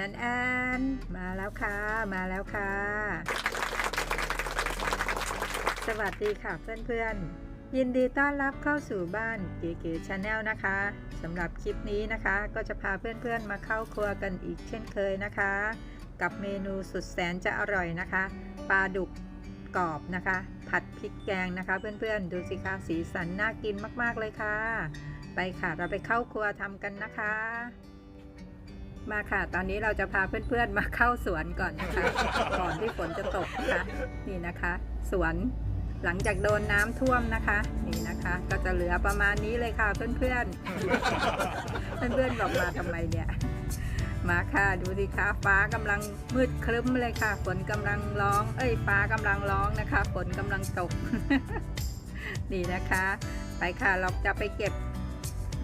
นแอนแอนมาแล้วค่ะ มาแล้วค่ะ สวัสดีค่ะเพื่อนๆ ยินดีต้อนรับเข้าสู่บ้านเก๋ๆชาแนลนะคะสำหรับคลิปนี้นะคะ ก็จะพาเพื่อนๆมาเข้าครัวกันอีกเช่นเคยนะคะ กับเมนูสุดแสนจะอร่อยนะคะ ปลาดุกกรอบนะคะ ผัดพริกแกงนะคะ เพื่อนๆ ดูสิคะสีสันน่ากินมากๆเลยค่ะ ไปค่ะเราไปเข้าครัวทำกันนะคะ มาค่ะ ตอนนี้เราจะพาเพื่อนๆมาเข้าสวนก่อนนะคะ ก่อนที่ฝนจะตกนะคะนี่นะคะ สวนหลังจากโดนน้ำท่วมนะคะ นี่นะคะ ก็จะเหลือประมาณนี้เลยค่ะเพื่อนๆเพื่อนๆบอกมาทำไมเนี่ย มาค่ะดูสิคะฟ้ากำลังมืดครึ้มเลยค่ะ ฝนกำลังร้อง เอ้ยฟ้ากำลังร้องนะคะ ฝนกำลังตก นี่นะคะ ไปค่ะเราจะไปเก็บ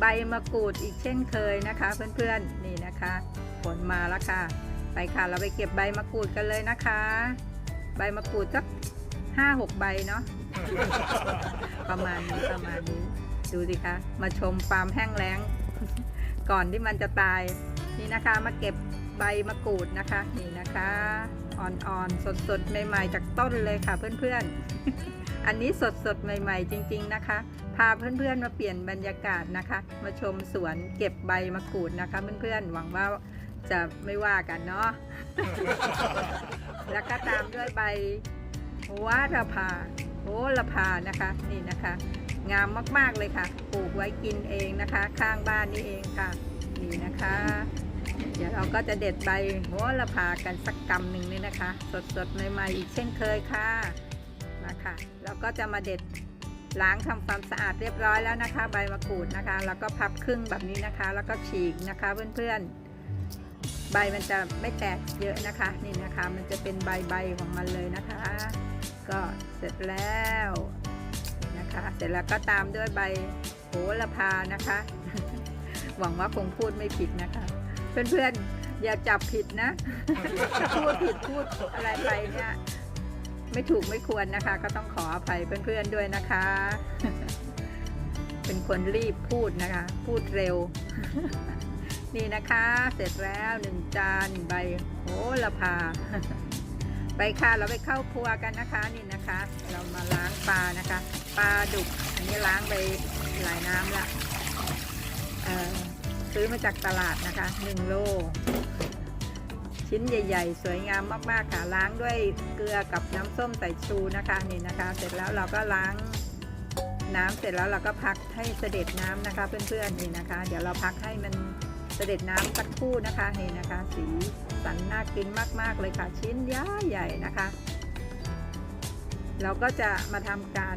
ใบมะกรูดอีกเช่นเคยนะคะ เพื่อนๆนี่นะคะฝนมาแล้วค่ะ ไปค่ะเราไปเก็บใบมะกรูดกันเลยนะคะ ใบมะกรูดสักห้าหกใบเนาะประมาณนี้ประมาณนี้ดูสิคะมาชมฟาร์มแห้งแล้ง ก่อนที่มันจะตายนี่นะคะมาเก็บใบมะกรูดนะคะนี่นะคะอ่อนๆสดๆใหม่ๆจากต้นเลยค่ะเพื่อนๆ อันนี้สดๆใหม่ ๆ จริง ๆนะคะ พาเพื่อนๆมาเปลี่ยนบรรยากาศนะคะ มาชมสวนเก็บใบมะกรูดนะคะ เพื่อนๆหวังว่าจะไม่ว่ากันเนาะ แล้วก็ตามด้วยใบโหระพาโหระพานะคะนี่นะคะ งามมากๆเลยค่ะปลูกไว้กินเองนะคะ ข้างบ้านนี่เองค่ะนี่นะคะ เดี๋ยวเราก็จะเด็ดใบโหระพากันสักกำหนึ่งนี่นะคะ สดๆใหม่ๆอีกเช่นเคยค่ะมาค่ะเราก็จะมาเด็ด ล้างทำความสะอาดเรียบร้อยแล้วนะคะ ใบมะกรูดนะคะ แล้วก็พับครึ่งแบบนี้นะคะ แล้วก็ฉีกนะคะเพื่อนๆ ใบมันจะไม่แตกเยอะนะคะนี่นะคะ มันจะเป็นใบใบของมันเลยนะคะ ก็เสร็จแล้วนะคะ เสร็จแล้วก็ตามด้วยใบโหระพานะคะ หวังว่าคงพูดไม่ผิดนะคะ เพื่อนๆอย่าจับผิดนะพูดผิดพูดอะไรไปเนี่ย ไม่ถูกไม่ควรนะคะ ก็ต้องขออภัยเพื่อนๆด้วยนะคะ เป็นคนรีบพูดนะคะ พูดเร็ว นี่นะคะ เสร็จแล้วหนึ่งจานใบโหระพา ไปค่ะเราไปเข้าครัวกันนะคะนี่นะคะ เรามาล้างปลานะคะ ปลาดุกอันนี้ล้างไปหลายน้ำละซื้อมาจากตลาดนะคะ1โล ชิ้นใหญ่ ๆ สวยงามมากๆค่ะล้างด้วยเกลือกับน้ำส้มสายชูนะคะนี่นะคะ เสร็จแล้วเราก็ล้างน้ำเสร็จแล้วเราก็พักให้เสด็จน้ำนะคะ เพื่อนๆนี่นะคะ เดี๋ยวเราพักให้มันเสด็จน้ำสักครู่นะคะนี่นะคะ สีสันน่ากินมากๆเลยค่ะ ชิ้นย้าใหญ่นะคะ เราก็จะมาทำการ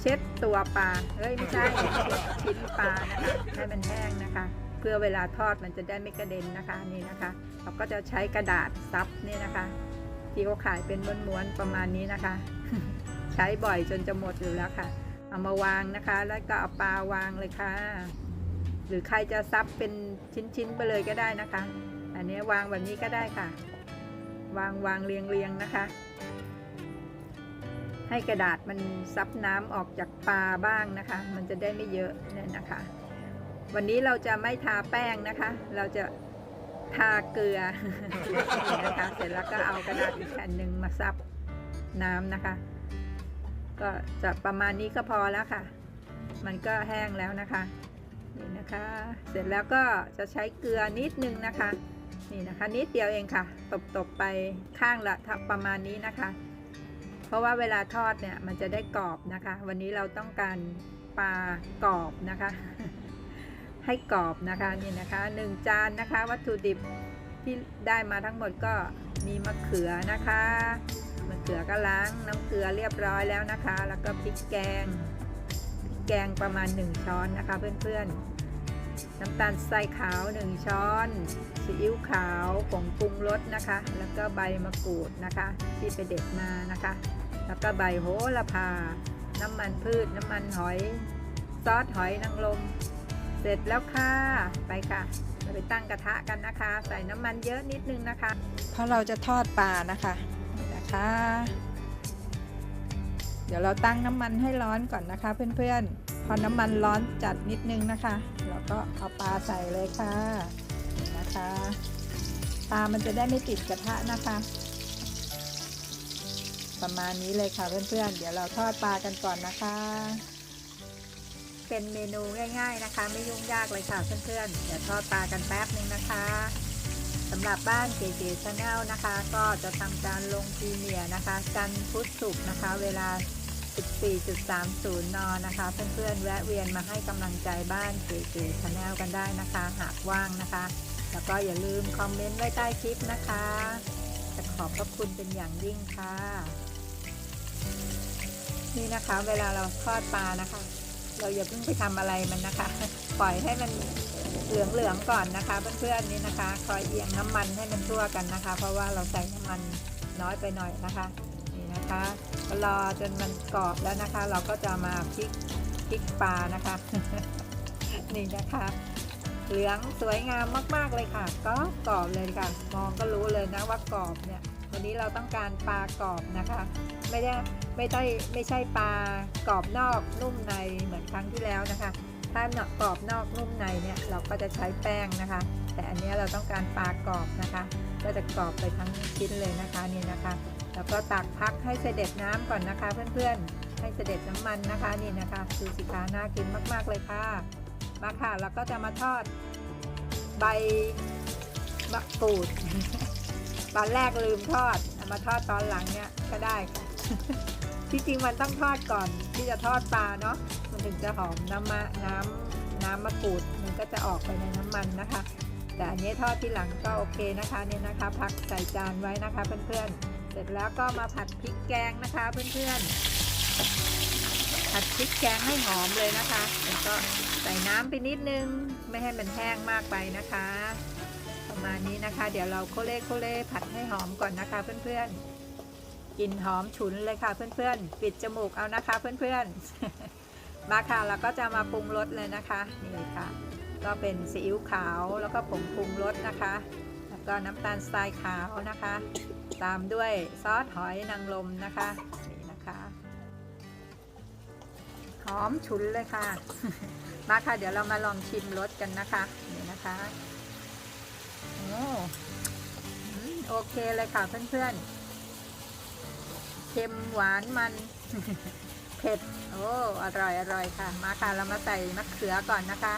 เช็ดตัวปลาเฮ้ยไม่ใช่เช็ดชิ้นปลานะคะให้มันแห้งนะคะ เพื่อเวลาทอดมันจะได้ไม่กระเด็นนะคะนี่นะคะ เราก็จะใช้กระดาษซับนี่นะคะ ที่เขาขายเป็นม้วนๆประมาณนี้นะคะ ใช้บ่อยจนจะหมดอยู่แล้วค่ะ เอามาวางนะคะ แล้วก็เอาปลาวางเลยค่ะ หรือใครจะซับเป็นชิ้นๆไปเลยก็ได้นะคะ อันนี้วางแบบนี้ก็ได้ค่ะ วางวางเรียงเรียงนะคะ ให้กระดาษมันซับน้ำออกจากปลาบ้างนะคะ มันจะได้ไม่เยอะเนี่ยนะคะ วันนี้เราจะไม่ทาแป้งนะคะ เราจะทาเกลือนะคะเสร็จแล้วก็เอากระดาษอีกแผ่นหนึ่งมาซับน้ำนะคะ ก็จะประมาณนี้ก็พอแล้วค่ะ มันก็แห้งแล้วนะคะนี่นะคะ เสร็จแล้วก็จะใช้เกลือนิดนึงนะคะ นี่นะคะ นิดเดียวเองค่ะ ตบๆไปข้างละประมาณนี้นะคะ เพราะว่าเวลาทอดเนี่ยมันจะได้กรอบนะคะ วันนี้เราต้องการปลากรอบนะคะ ให้กรอบนะคะนี่นะคะหนึ่งจานนะคะ วัตถุดิบที่ได้มาทั้งหมดก็มีมะเขือนะคะมะเขือก็ล้างน้ำเกลือเรียบร้อยแล้วนะคะ แล้วก็พริกแกงพริกแกงประมาณ 1 ช้อนนะคะเพื่อนๆน้ำตาลทรายขาว 1 ช้อนซีอิ๊วขาวผงปรุงรสนะคะ แล้วก็ใบมะกรูดนะคะ ที่ไปเด็ดมานะคะ แล้วก็ใบโหระพา น้ำมันพืช น้ำมันหอย ซอสหอยนางรม เสร็จแล้วค่ะ ไปค่ะเราไปตั้งกระทะกันนะคะ ใส่น้ำมันเยอะนิดนึงนะคะ เพราะเราจะทอดปลานะคะนี่นะคะ เดี๋ยวเราตั้งน้ำมันให้ร้อนก่อนนะคะ เพื่อนๆ พอน้ำมันร้อนจัดนิดนึงนะคะ เราก็เอาปลาใส่เลยค่ะนี่นะคะปลามันจะได้ไม่ติดกระทะนะคะ ประมาณนี้เลยค่ะเพื่อนๆ เดี๋ยวเราทอดปลากันก่อนนะคะ เป็นเมนูง่ายๆนะคะ ไม่ยุ่งยากเลยค่ะเพื่อนๆ เดี๋ยวทอดปลากันแป๊บนึงนะคะสำหรับบ้านเก๋ๆชาแนลนะคะ ก็จะทำการลงพรีเมียร์นะคะจันพุธศุกร์นะคะ เวลา 14.30 น นะคะ เพื่อนๆ แวะเวียนมาให้กำลังใจบ้านเก๋ๆชาแนลกันได้นะคะ หากว่างนะคะ แล้วก็อย่าลืมคอมเมนต์ไว้ใต้คลิปนะคะจะขอบพระคุณเป็นอย่างยิ่งค่ะ นี่นะคะ เวลาเราทอดปลานะคะ เราอย่าเพิ่งไปทำอะไรมันนะคะ ปล่อยให้มันเหลืองๆก่อนนะคะเพื่อนๆนี่นะคะ คอยเอียงน้ำมันให้มันทั่วกันนะคะ เพราะว่าเราใส่น้ำมันน้อยไปหน่อยนะคะ นี่นะคะรอจนมันกรอบแล้วนะคะ เราก็จะมาพลิกพลิกปลานะคะ นี่นะคะ เหลืองสวยงามมากๆเลยค่ะ ก็กรอบเลยค่ะ มองก็รู้เลยนะว่ากรอบเนี่ย วันนี้เราต้องการปลากรอบนะคะ ไม่ได้ไม่ได้ไม่ใช่ปลากรอบนอกนุ่มในเหมือนครั้งที่แล้วนะคะ ถ้าเนาะกรอบนอกนุ่มในเนี่ยเราก็จะใช้แป้งนะคะ แต่อันนี้เราต้องการปลากรอบนะคะ ก็จะกรอบไปทั้งชิ้นเลยนะคะนี่นะคะ แล้วก็ตักพักให้เสด็จน้ำก่อนนะคะ เพื่อนๆ ให้เสด็จน้ำมันนะคะนี่นะคะดูสิคะน่ากินมากๆเลยค่ะมาค่ะเราก็จะมาทอดใบมะกรูด ตอนแรกลืมทอดเอามาทอดตอนหลังเนี่ยก็ได้ค่ะที่จริงมันต้องทอดก่อนที่จะทอดปลาเนาะมันถึงจะหอมน้ำมะน้ำน้ำมะกรูดมันก็จะออกไปในน้ำมันนะคะ แต่อันนี้ทอดที่หลังก็โอเคนะคะเนี่ยนะคะพักใส่จานไว้นะคะเพื่อนๆเสร็จแล้วก็มาผัดพริกแกงนะคะเพื่อนๆผัดพริกแกงให้หอมเลยนะคะแล้วก็ใส่น้ำไปนิดนึงไม่ให้มันแห้งมากไปนะคะประ มาณนี้นะคะ เดี๋ยวเราโคเล่โคเล่ผัดให้หอมก่อนนะคะเพื่อนๆกลิ่นหอมฉุนเลยค่ะเพื่อนๆ ปิดจมูกเอานะคะเพื่อนๆ มาค่ะเราก็จะมาปรุงรสเลยนะคะนี่ค่ะ ก็เป็นซีอิ๊วขาวแล้วก็ผงปรุงรสนะคะ แล้วก็น้ำตาลทรายขาวนะคะ ตามด้วยซอสหอยนางรมนะคะนี่นะคะหอมฉุนเลยค่ะ มาค่ะเดี๋ยวเรามาลองชิมรสกันนะคะนี่นะคะ โอ้อืมโอเคเลยค่ะเพื่อนๆ เค็มหวานมัน เผ็ด โอ้ อร่อยอร่อยค่ะ มาค่ะ เรามาใส่มะเขือก่อนนะคะ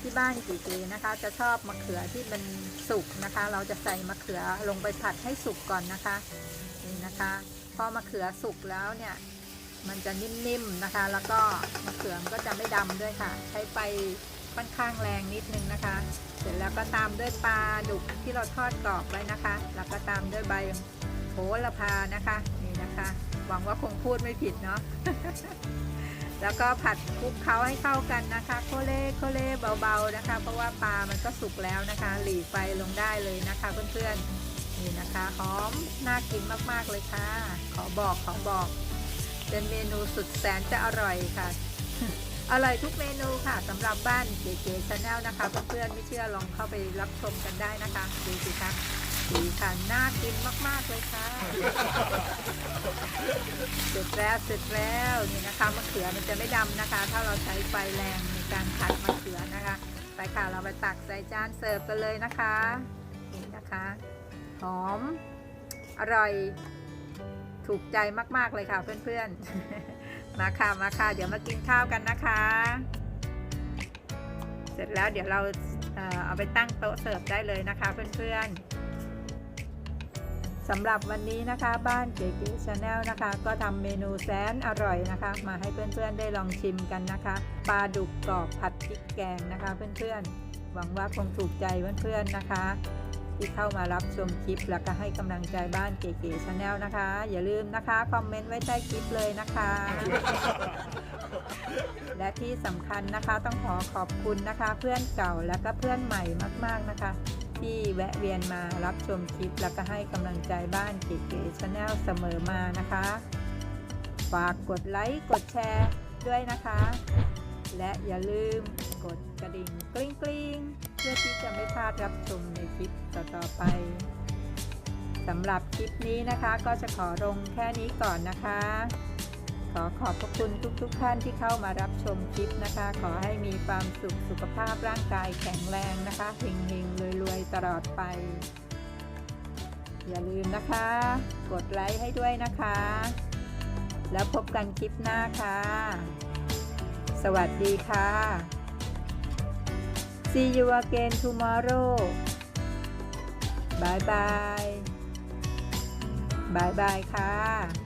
ที่บ้านกี่กีนะคะ จะชอบมะเขือที่มันสุกนะคะ เราจะใส่มะเขือลงไปผัดให้สุกก่อนนะคะ นี่นะคะ พอมะเขือสุกแล้วเนี่ย มันจะนิ่มๆนะคะ แล้วก็มะเขือมันก็จะไม่ดำด้วยค่ะ ใช้ไฟ ค่อนข้างแรงนิดนึงนะคะ เสร็จแล้วก็ตามด้วยปลาดุกที่เราทอดกรอบไว้นะคะ แล้วก็ตามด้วยใบโหระพานะคะ นี่นะคะ หวังว่าคงพูดไม่ผิดเนาะ แล้วก็ผัดคลุกเคล้าให้เข้ากันนะคะ โคเล่โคเล่เบาๆนะคะ เพราะว่าปลามันก็สุกแล้วนะคะ หลีไฟลงได้เลยนะคะเพื่อนๆ นี่นะคะหอมน่ากินมากๆเลยค่ะ ขอบอกขอบอก เป็นเมนูสุดแสนจะอร่อยค่ะ อร่อยทุกเมนูค่ะสำหรับบ้านเก๋ๆชาแนลนะคะเพื่อนๆไม่เชื่อลองเข้าไปรับชมกันได้นะคะดูสิคะสีค่ะน่ากินมาก ๆ เลยค่ะ เสร็จแล้วเสร็จแล้วนี่นะคะมะเขือมันจะไม่ดำนะคะ ถ้าเราใช้ไฟแรงในการผัดมะเขือนะคะ ไปค่ะเราไปตักใส่จานเสิร์ฟกันเลยนะคะนี่นะคะหอมอร่อยถูกใจมาก ๆ เลยค่ะเพื่อน ๆ มาค่ะมาค่ะ เดี๋ยวมากินข้าวกันนะคะ เสร็จแล้วเดี๋ยวเราเอาไปตั้งโต๊ะเสิร์ฟได้เลยนะคะเพื่อนๆสำหรับวันนี้นะคะบ้านเก๋ๆชาแนลนะคะ ก็ทำเมนูแสนอร่อยนะคะ มาให้เพื่อนๆได้ลองชิมกันนะคะปลาดุกกรอบผัดพริกแกงนะคะ เพื่อนๆหวังว่าคงถูกใจเพื่อนๆนะคะ ที่เข้ามารับชมคลิป แล้วก็ให้กำลังใจบ้านเก๋ๆชาแนลนะคะ อย่าลืมนะคะ คอมเมนต์ไว้ใต้คลิปเลยนะคะ และที่สำคัญนะคะต้องขอขอบคุณนะคะ เพื่อนเก่าและก็เพื่อนใหม่มากๆนะคะ ที่แวะเวียนมารับชมคลิป แล้วก็ให้กำลังใจบ้านเก๋ๆชาแนลเสมอมานะคะ ฝากกดไลค์กดแชร์ด้วยนะคะ และอย่าลืมกดกระดิ่งกริ๊งกริ๊ง พื่อที่จะไม่พลาดรับชมในคลิปต่อๆไปสำหรับคลิปนี้นะคะก็จะขอลงแค่นี้ก่อนนะคะ ขอขอบพระคุณทุกๆท่านที่เข้ามารับชมคลิปนะคะ ขอให้มีความสุขสุขภาพร่างกายแข็งแรงนะคะเฮงๆรวยๆตลอดไป อย่าลืมนะคะ กดไลค์ให้ด้วยนะคะ แล้วพบกันคลิปหน้าค่ะ สวัสดีค่ะ See you again tomorrow Bye bye Bye bye ค่ะ